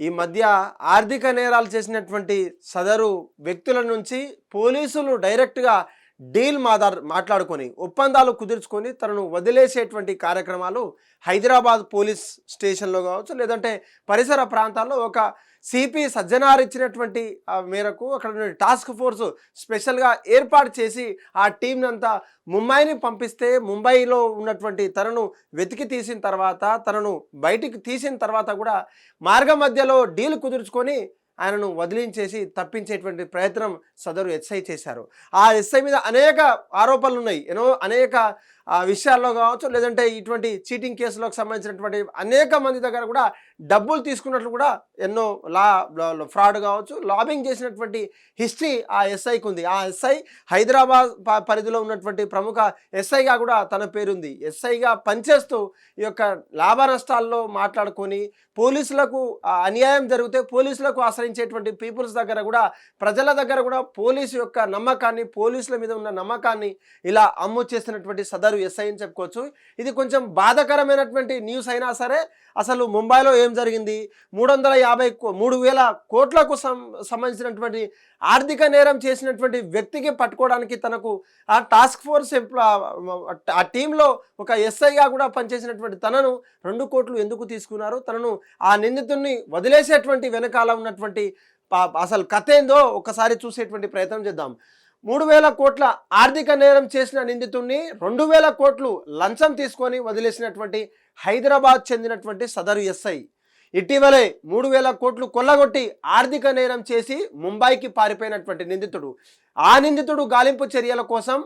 ఈ మధ్య ఆర్థిక నేరాలు చేసినటువంటి సదరు వ్యక్తుల నుంచి పోలీసులు డైరెక్ట్గా డీల్ మాదార్ మాట్లాడుకొని ఒప్పందాలు కుదుర్చుకొని తనను వదిలేసేటువంటి కార్యక్రమాలు హైదరాబాద్ పోలీస్ స్టేషన్లో కావచ్చు లేదంటే పరిసర ప్రాంతాల్లో ఒక సిపి సజ్జనార్ ఇచ్చినటువంటి మేరకు అక్కడ టాస్క్ ఫోర్స్ స్పెషల్గా ఏర్పాటు చేసి ఆ టీంని అంతా ముంబైని పంపిస్తే ముంబైలో ఉన్నటువంటి తనను వెతికి తీసిన తర్వాత తనను బయటికి తీసిన తర్వాత కూడా మార్గ మధ్యలో డీల్ కుదుర్చుకొని ఆయనను వదిలించేసి తప్పించేటువంటి ప్రయత్నం సదరు ఎస్ఐ చేశారు. ఆ ఎస్ఐ మీద అనేక ఆరోపణలు ఉన్నాయి ఎన్నో అనేక విషయాల్లో కావచ్చు లేదంటే ఇటువంటి చీటింగ్ కేసులకు సంబంధించినటువంటి అనేక మంది దగ్గర కూడా డబ్బులు తీసుకున్నట్లు కూడా ఎన్నో లా ఫ్రాడ్ కావచ్చు లాబింగ్ చేసినటువంటి హిస్టరీ ఆ ఎస్ఐకి ఉంది. ఆ ఎస్ఐ హైదరాబాద్ పరిధిలో ఉన్నటువంటి ప్రముఖ ఎస్ఐగా కూడా తన పేరుంది. ఎస్ఐగా పనిచేస్తూ ఈ యొక్క లాభ నష్టాల్లో మాట్లాడుకొని పోలీసులకు ఆ, అన్యాయం జరిగితే పోలీసులకు ఆశ్రయించేటువంటి పీపుల్స్ దగ్గర కూడా ప్రజల దగ్గర కూడా పోలీసు యొక్క నమ్మకాన్ని పోలీసుల మీద ఉన్న నమ్మకాన్ని ఇలా అమ్ము చేసినటువంటి సదరు ఎస్ఐ అని చెప్పుకోవచ్చు. ఇది కొంచెం బాధాకరమైనటువంటి న్యూస్ అయినా సరే అసలు ముంబైలో ఏం జరిగింది? మూడు వందల యాభై కో- మూడు వేల కోట్లకు సం సంబంధించినటువంటి ఆర్థిక నేరం చేసినటువంటి వ్యక్తికి పట్టుకోవడానికి తనకు ఆ టాస్క్ ఫోర్స్ ఆ టీంలో ఒక ఎస్ఐగా కూడా పనిచేసినటువంటి తనను రెండు కోట్లు ఎందుకు తీసుకున్నారు? తనను ఆ నిందితుడిని వదిలేసేటువంటి వెనకాల ఉన్నటువంటి అసలు కథ ఏందో ఒకసారి చూసేటువంటి ప్రయత్నం చేద్దాం. మూడు వేల కోట్ల ఆర్థిక నేరం చేసిన నిందితుడిని రెండు వేల కోట్లు లంచం తీసుకొని వదిలేసినటువంటి హైదరాబాద్ చెందినటువంటి సదరు ఎస్ఐ. ఇటీవలే మూడు వేల కోట్లు కొల్లగొట్టి ఆర్థిక నేరం చేసి ముంబైకి పారిపోయినటువంటి నిందితుడు. ఆ నిందితుడు గాలింపు చర్యల కోసం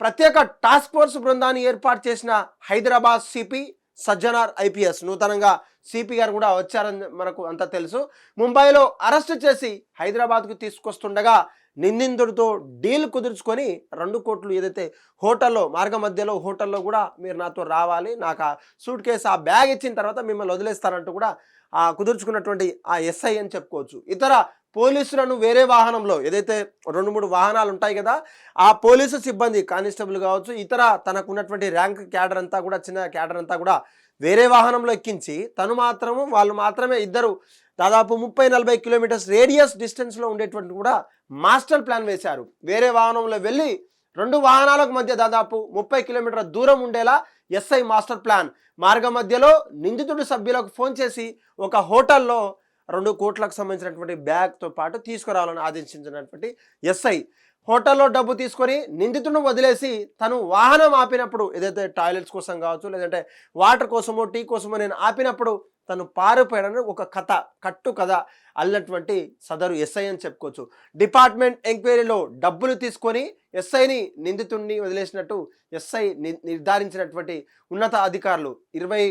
ప్రత్యేక టాస్క్ ఫోర్స్ బృందాన్ని ఏర్పాటు చేసిన హైదరాబాద్ సిపి సజ్జనార్ ఐపీఎస్. నూతనంగా సిపి గారు కూడా వచ్చారని మనకు అంతా తెలుసు. ముంబైలో అరెస్ట్ చేసి హైదరాబాద్కు తీసుకొస్తుండగా నిందితుడితో డీల్ కుదుర్చుకొని రెండు కోట్లు ఏదైతే హోటల్లో మార్గ మధ్యలో హోటల్లో కూడా మీరు నాతో రావాలి నాకు ఆ సూట్ కేసు ఆ బ్యాగ్ ఇచ్చిన తర్వాత మిమ్మల్ని వదిలేస్తారంటూ కూడా ఆ కుదుర్చుకున్నటువంటి ఆ ఎస్ఐ అని చెప్పుకోవచ్చు. ఇతర పోలీసులను వేరే వాహనంలో ఏదైతే రెండు మూడు వాహనాలు ఉంటాయి కదా ఆ పోలీసు సిబ్బంది కానిస్టేబుల్ కావచ్చు ఇతర తనకున్నటువంటి ర్యాంక్ క్యాడర్ అంతా కూడా చిన్న క్యాడర్ అంతా కూడా వేరే వాహనంలో ఎక్కించి తను మాత్రము వాళ్ళు మాత్రమే ఇద్దరు దాదాపు ముప్పై నలభై కిలోమీటర్స్ రేడియస్ డిస్టెన్స్లో ఉండేటువంటి కూడా మాస్టర్ ప్లాన్ వేశారు. వేరే వాహనంలో వెళ్ళి రెండు వాహనాలకు మధ్య దాదాపు ముప్పై కిలోమీటర్ల దూరం ఉండేలా ఎస్ఐ మాస్టర్ ప్లాన్. మార్గ మధ్యలో నిందితుడి సభ్యులకు ఫోన్ చేసి ఒక హోటల్లో రెండు కోట్లకు సంబంధించినటువంటి బ్యాగ్తో పాటు తీసుకురావాలని ఆదేశించినటువంటి ఎస్ఐ. హోటల్లో డబ్బు తీసుకొని నిందితుడిని వదిలేసి తను వాహనం ఆపినప్పుడు ఏదైతే టాయిలెట్స్ కోసం కావచ్చు లేదంటే వాటర్ కోసమో టీ కోసమో నేను ఆపినప్పుడు తను పారిపోయాడని ఒక కథ కట్టు కథ అల్లినటువంటి సదరు ఎస్ఐ అని చెప్పుకోవచ్చు. డిపార్ట్మెంట్ ఎంక్వైరీలో డబ్బులు తీసుకొని ఎస్ఐని నిందితుడిని వదిలేసినట్టు ఎస్ఐ ని- నిర్ధారించినటువంటి ఉన్నత అధికారులు ఇరవై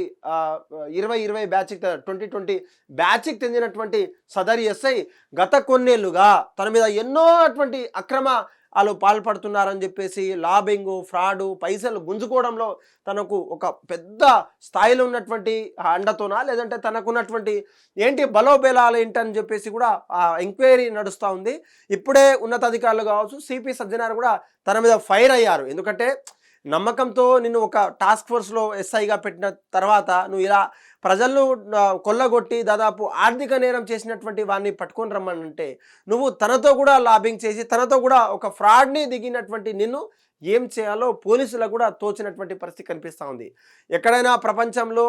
ఇరవై ఇరవై బ్యాచ్కి ట్వంటీ ట్వంటీ బ్యాచ్కి చెందినటువంటి సదరి ఎస్ఐ గత కొన్నేళ్ళుగా తన మీద ఎన్నో అటువంటి అక్రమ వాళ్ళు పాల్పడుతున్నారని చెప్పేసి లాబింగ్ ఫ్రాడు పైసలు గుంజుకోవడంలో తనకు ఒక పెద్ద స్థాయిలో ఉన్నటువంటి ఆ అండతోనా లేదంటే తనకున్నటువంటి ఏంటి బలోబేలాలు ఏంటని చెప్పేసి కూడా ఆ ఎంక్వైరీ నడుస్తూ ఉంది. ఇప్పుడే ఉన్నతాధికారులు కావచ్చు సిపి సజ్జనార్ కూడా తన మీద ఫైర్ అయ్యారు. ఎందుకంటే నమ్మకంతో నిన్ను ఒక టాస్క్ ఫోర్స్లో ఎస్ఐగా పెట్టిన తర్వాత నువ్వు ఇలా ప్రజలను కొల్లగొట్టి దాదాపు ఆర్థిక నేరం చేసినటువంటి వాడిని పట్టుకొని రమ్మనంటే నువ్వు తనతో కూడా లాబింగ్ చేసి తనతో కూడా ఒక ఫ్రాడ్ని దిగినటువంటి నిన్ను ఏం చేయాలో పోలీసులకు కూడా తోచినటువంటి పరిస్థితి కనిపిస్తూ ఉంది. ఎక్కడైనా ప్రపంచంలో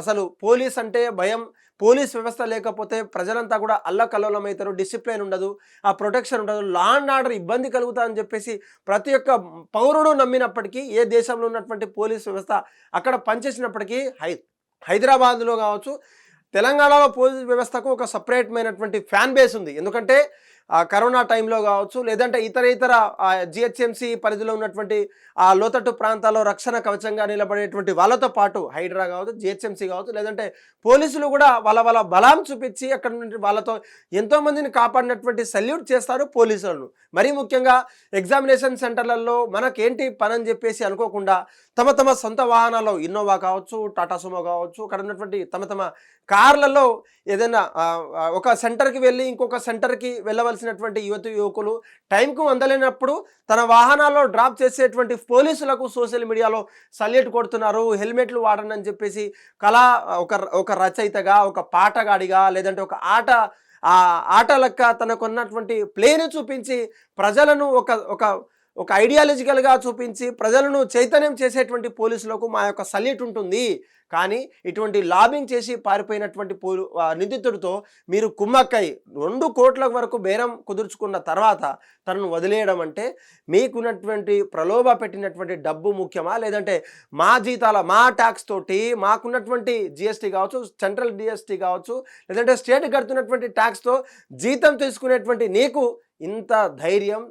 అసలు పోలీస్ అంటే భయం పోలీస్ వ్యవస్థ లేకపోతే ప్రజలంతా కూడా అల్లకల్లోలమవుతారు డిసిప్లిన్ ఉండదు ఆ ప్రొటెక్షన్ ఉండదు లా అండ్ ఆర్డర్ ఇబ్బంది కలుగుతా అని చెప్పేసి ప్రతి ఒక్క పౌరుడు నమ్మినప్పటికీ ఏ దేశంలో ఉన్నటువంటి పోలీస్ వ్యవస్థ అక్కడ పనిచేసినప్పటికీ హై హైదరాబాద్లో కావచ్చు. తెలంగాణలో పోలీస్ వ్యవస్థకు ఒక సపరేట్మైనటువంటి ఫ్యాన్ బేస్ ఉంది. ఎందుకంటే కరోనా టైంలో కావచ్చు లేదంటే ఇతర ఇతర జిహెచ్ఎంసి పరిధిలో ఉన్నటువంటి ఆ లోతట్టు ప్రాంతాల్లో రక్షణ కవచంగా నిలబడేటువంటి వాళ్ళతో పాటు హైడ్రా కావచ్చు జిహెచ్ఎంసి కావచ్చు లేదంటే పోలీసులు కూడా వాళ్ళ వాళ్ళ బలాం చూపించి అక్కడ నుండి వాళ్ళతో ఎంతో మందిని కాపాడినటువంటి సల్యూట్ చేస్తారు పోలీసులను. మరీ ముఖ్యంగా ఎగ్జామినేషన్ సెంటర్లలో మనకేంటి పని అని చెప్పేసి అనుకోకుండా తమ తమ సొంత వాహనాల్లో ఇన్నోవా కావచ్చు టాటా సుమో కావచ్చు అక్కడ ఉన్నటువంటి తమ తమ కార్లలో ఏదైనా ఒక సెంటర్కి వెళ్ళి ఇంకొక సెంటర్కి వెళ్ళవలసి వెళ్ళాల్సినటువంటి యువత యువకులు టైంకు అందలేనప్పుడు తన వాహనాల్లో డ్రాప్ చేసేటువంటి పోలీసులకు సోషల్ మీడియాలో సల్యూట్ కొడుతున్నారు. హెల్మెట్లు వాడండి అని చెప్పేసి కళ ఒక ఒక రచయితగా ఒక పాటగాడిగా లేదంటే ఒక ఆట ఆ ఆట లెక్క తనకున్నటువంటి ప్లేను చూపించి ప్రజలను ఒక ఒక ఒక ఐడియాలజికల్గా చూపించి ప్రజలను చైతన్యం చేసేటువంటి పోలీసులకు మా యొక్క సల్యూట్ ఉంటుంది. కానీ ఇటువంటి లాబింగ్ చేసి పారిపోయినటువంటి పోలు నిందితుడితో మీరు కుమ్మక్కై రెండు కోట్ల వరకు బేరం కుదుర్చుకున్న తర్వాత తనను వదిలేయడం అంటే మీకున్నటువంటి ప్రలోభ పెట్టినటువంటి డబ్బు ముఖ్యమా? లేదంటే మా జీతాల మా ట్యాక్స్ తోటి మాకున్నటువంటి జిఎస్టీ కావచ్చు సెంట్రల్ జిఎస్టీ కావచ్చు లేదంటే స్టేట్ కడుతున్నటువంటి ట్యాక్స్తో జీతం తీసుకునేటువంటి నీకు ఇంత ధైర్యం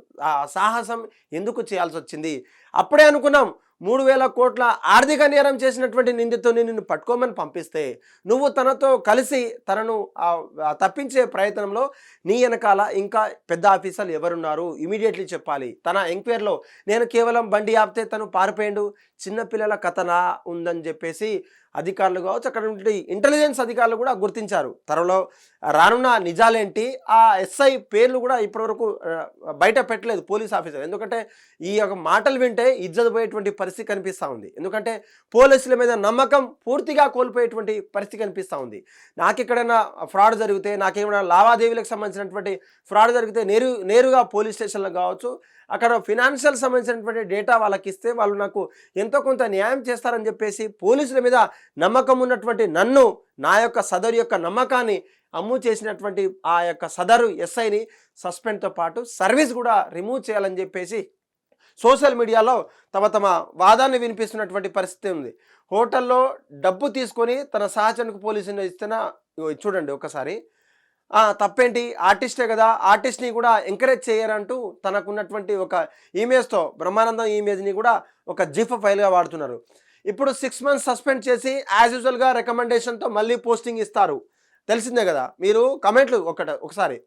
సాహసం ఎందుకు చేయాల్సి వచ్చింది అప్పుడే అనుకున్నాం మూడు వేల కోట్ల ఆర్థిక నేరం చేసినటువంటి నిందితుని నిన్ను పట్టుకోమని పంపిస్తే నువ్వు తనతో కలిసి తనను తప్పించే ప్రయత్నంలో నీ వెనకాల ఇంకా పెద్ద ఆఫీసర్లు ఎవరున్నారు? ఇమీడియట్లీ చెప్పాలి. తన ఎంక్వైరీలో నేను కేవలం బండి ఆపితే తను పారిపోయిండు. చిన్నపిల్లల కథనా ఉందని చెప్పేసి అధికారులు కావచ్చు అక్కడ ఉండే ఇంటెలిజెన్స్ అధికారులు కూడా గుర్తించారు. త్వరలో రానున్న నిజాలేంటి? ఆ ఎస్ఐ పేర్లు కూడా ఇప్పటివరకు బయట పెట్టలేదు పోలీస్ ఆఫీసర్. ఎందుకంటే ఈ యొక్క మాటలు వింటే ఇజ్జత పోయేటువంటి పరిస్థితి కనిపిస్తూ ఉంది. ఎందుకంటే పోలీసుల మీద నమ్మకం పూర్తిగా కోల్పోయేటువంటి పరిస్థితి కనిపిస్తూ ఉంది. నాకు ఎక్కడైనా ఫ్రాడ్ జరిగితే నాకేమైనా లావాదేవీలకు సంబంధించినటువంటి ఫ్రాడ్ జరిగితే నేరు నేరుగా పోలీస్ స్టేషన్లో కావచ్చు అక్కడ ఫినాన్షియల్ సంబంధించినటువంటి డేటా వాళ్ళకి ఇస్తే వాళ్ళు నాకు ఎంతో కొంత న్యాయం చేస్తారని చెప్పేసి పోలీసుల మీద నమ్మకం ఉన్నటువంటి నన్ను నా యొక్క సదరు యొక్క నమ్మకాన్ని అమ్ము చేసినటువంటి ఆ యొక్క సదరు ఎస్ఐని సస్పెండ్తో పాటు సర్వీస్ కూడా రిమూవ్ చేయాలని చెప్పేసి సోషల్ మీడియాలో తమ తమ వాదాన్ని వినిపిస్తున్నటువంటి పరిస్థితి ఉంది. హోటల్లో డబ్బు తీసుకొని తన సహచరునికి పోలీసుని ఇస్తున్న చూడండి ఒకసారి. తప్పేంటి? ఆర్టిస్టే కదా ఆర్టిస్ట్ని కూడా ఎంకరేజ్ చేయరంటూ తనకున్నటువంటి ఒక ఇమేజ్తో బ్రహ్మానందం ఇమేజ్ని కూడా ఒక జిఫ్ ఫైల్గా వాడుతున్నారు. ఇప్పుడు సిక్స్ మంత్స్ సస్పెండ్ చేసి యాజ్ యూజువల్గా రికమెండేషన్తో మళ్ళీ పోస్టింగ్ ఇస్తారు. తెలిసిందే కదా మీరు కమెంట్లు ఒకట ఒకసారి.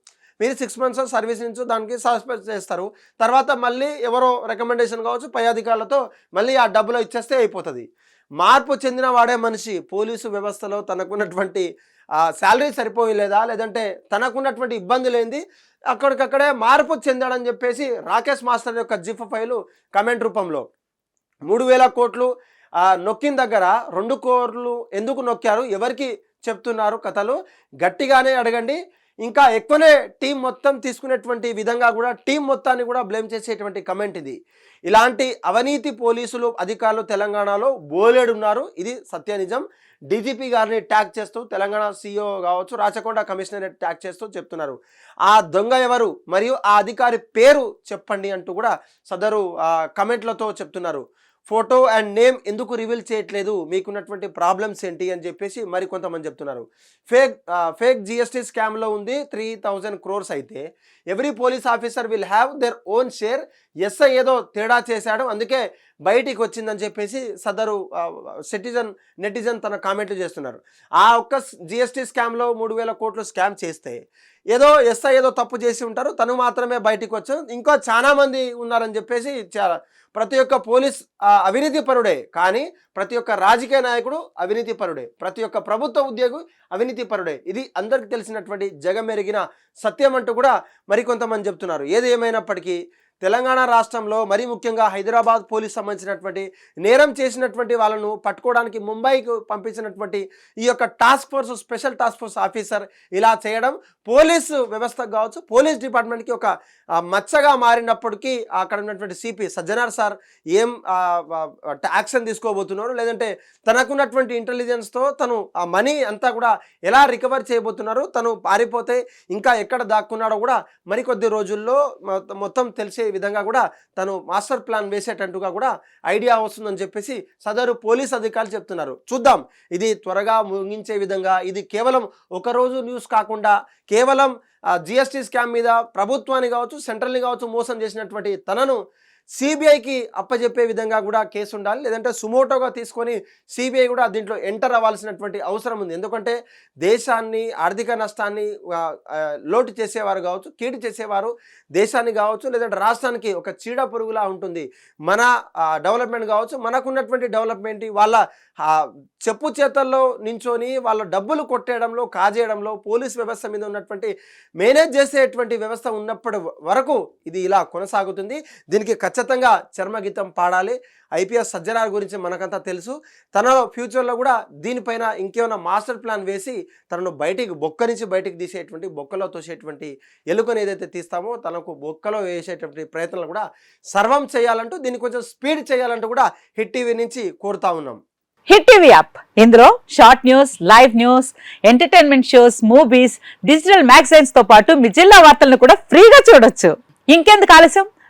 మీరు సిక్స్ మంత్స్ సర్వీస్ నుంచి దానికి సస్పెండ్ చేస్తారు. తర్వాత మళ్ళీ ఎవరో రికమెండేషన్ కావచ్చు పై అధికారులతో మళ్ళీ ఆ డబ్బులో ఇచ్చేస్తే అయిపోతుంది. మార్పు చెందిన వాడే మనిషి పోలీసు వ్యవస్థలో తనకున్నటువంటి శాలరీ సరిపోయలేదా? లేదంటే తనకున్నటువంటి ఇబ్బంది ఏంది? అక్కడికక్కడే మార్పు చెందాడని చెప్పేసి రాకేష్ మాస్టర్ యొక్క జిఫ్ ఫైలు కమెంట్ రూపంలో. మూడు వేల కోట్లు నొక్కిన దగ్గర రెండు కోట్లు ఎందుకు నొక్కారు? ఎవరికి చెప్తున్నారు కథలు? గట్టిగానే అడగండి. ఇంకా ఎక్కువనే టీం మొత్తం తీసుకునేటువంటి విధంగా కూడా టీం మొత్తాన్ని కూడా బ్లేమ్ చేసేటువంటి కమెంట్ ఇది. ఇలాంటి అవినీతి పోలీసులు అధికారులు తెలంగాణలో బోలేడున్నారు ఇది సత్య నిజం డీజీపీ గారిని ట్యాగ్ చేస్తూ తెలంగాణ సీఈఓ కావచ్చు రాచకొండ కమిషనర్ ట్యాగ్ చేస్తూ చెప్తున్నారు. ఆ దొంగ ఎవరు మరియు ఆ అధికారి పేరు చెప్పండి అంటూ కూడా సదరు ఆ, కమెంట్లతో చెప్తున్నారు. ఫోటో అండ్ నేమ్ ఎందుకు రివీల్ చేయట్లేదు? మీకున్నటువంటి ప్రాబ్లమ్స్ ఏంటి? అని చెప్పేసి మరి కొంతమంది చెప్తున్నారు. ఫేక్ ఫేక్ జిఎస్టీ స్కామ్లో ఉంది త్రీ థౌజండ్ క్రోర్స్ అయితే. Every police officer will have their own share SI ఏదో తేడా చేశాడు. అందుకే బయటికి వచ్చిందని చెప్పేసి సదరు సిటిజన్ నెటిజన్ తన కామెంట్లు చేస్తున్నారు. ఆ ఒక్క జిఎస్టీ స్కామ్లో మూడు వేల కోట్లు స్కామ్ చేస్తే ఏదో ఎస్ఐ ఏదో తప్పు చేసి ఉంటారు తను మాత్రమే బయటికి వచ్చు ఇంకా చాలా మంది ఉన్నారని చెప్పేసి చాలా ప్రతి ఒక్క పోలీస్ అవినీతి పరుడే. కానీ ప్రతి ఒక్క రాజకీయ నాయకుడు అవినీతి పరుడే. ప్రతి ఒక్క ప్రభుత్వ ఉద్యోగి అవినీతి పరుడే. ఇది అందరికీ తెలిసినటువంటి జగమెరిగిన సత్యం అంటూ కూడా మరికొంతమంది చెప్తున్నారు. ఏది ఏమైనప్పటికీ తెలంగాణ రాష్ట్రంలో మరీ ముఖ్యంగా హైదరాబాద్ పోలీస్ సంబంధించినటువంటి నేరం చేసినటువంటి వాళ్ళను పట్టుకోవడానికి ముంబైకి పంపించినటువంటి ఈ యొక్క task force special task force officer ఇలా చేయడం పోలీసు వ్యవస్థకు కావచ్చు పోలీస్ డిపార్ట్మెంట్కి ఒక మచ్చగా మారినప్పటికీ అక్కడ ఉన్నటువంటి సిపి సజ్జనార్ సార్ ఏం యాక్షన్ తీసుకోబోతున్నారు? లేదంటే తనకున్నటువంటి ఇంటెలిజెన్స్తో తను ఆ మనీ అంతా కూడా ఎలా రికవర్ చేయబోతున్నారు? తను పారిపోతే ఇంకా ఎక్కడ దాక్కున్నాడో కూడా మరికొద్ది రోజుల్లో మొత్తం తెలిసే విధంగా కూడా తను మాస్టర్ ప్లాన్ వేసేటట్టుగా కూడా ఐడియా వస్తుందని చెప్పేసి సదరు పోలీస్ అధికారులు చెప్తున్నారు. చూద్దాం. ఇది త్వరగా ముగించే విధంగా ఇది కేవలం ఒక రోజు న్యూస్ కాకుండా కేవలం జిఎస్టీ స్కామ్ మీద ప్రభుత్వాన్ని కావచ్చు సెంట్రల్ని కావచ్చు మోసం చేసినటువంటి తనను సిబిఐకి అప్పజెప్పే విధంగా కూడా కేసు ఉండాలి. లేదంటే సుమోటోగా తీసుకొని సిబిఐ కూడా దీంట్లో ఎంటర్ అవ్వాల్సినటువంటి అవసరం ఉంది. ఎందుకంటే దేశాన్ని ఆర్థిక నష్టాన్ని లోటు చేసేవారు కావచ్చు కీడు చేసేవారు దేశాన్ని కావచ్చు లేదంటే రాష్ట్రానికి ఒక చీడ పురుగులా ఉంటుంది. మన డెవలప్మెంట్ కావచ్చు మనకున్నటువంటి డెవలప్మెంట్ వాళ్ళ చెప్పు చేతల్లో నించొని వాళ్ళ డబ్బులు కొట్టేయడంలో కాజేయడంలో పోలీస్ వ్యవస్థ మీద ఉన్నటువంటి మేనేజ్ చేసేటువంటి వ్యవస్థ ఉన్నప్పటి వరకు ఇది ఇలా కొనసాగుతుంది. దీనికి ఖచ్చితంగా ఖచ్చితంగా చర్మగీతం పాడాలి. ఐపీఎస్ సజ్జనార్ గురించి మనకంతా తెలుసు. తన ఫ్యూచర్లో కూడా దీనిపైన ఇంకేమైనా మాస్టర్ ప్లాన్ వేసి తనను బయటికి బొక్క నుంచి బయటికి తీసేటువంటి బొక్కలో తోసేటువంటి ఎలుకను ఏదైతే తీస్తామో తనకు బొక్కలో వేసేటువంటి ప్రయత్నాలు కూడా సర్వం చేయాలంటూ దీన్ని కొంచెం స్పీడ్ చేయాలంటూ కూడా హిట్ టీవీ నుంచి కోరుతా ఉన్నాం. Hit TV app. ఇందులో short news live news entertainment shows movies digital మ్యాగజైన్స్తో పాటు మీ జిల్లా వార్తలను కూడా ఫ్రీగా చూడొచ్చు. ఇంకెందుకు ఆలస్యం?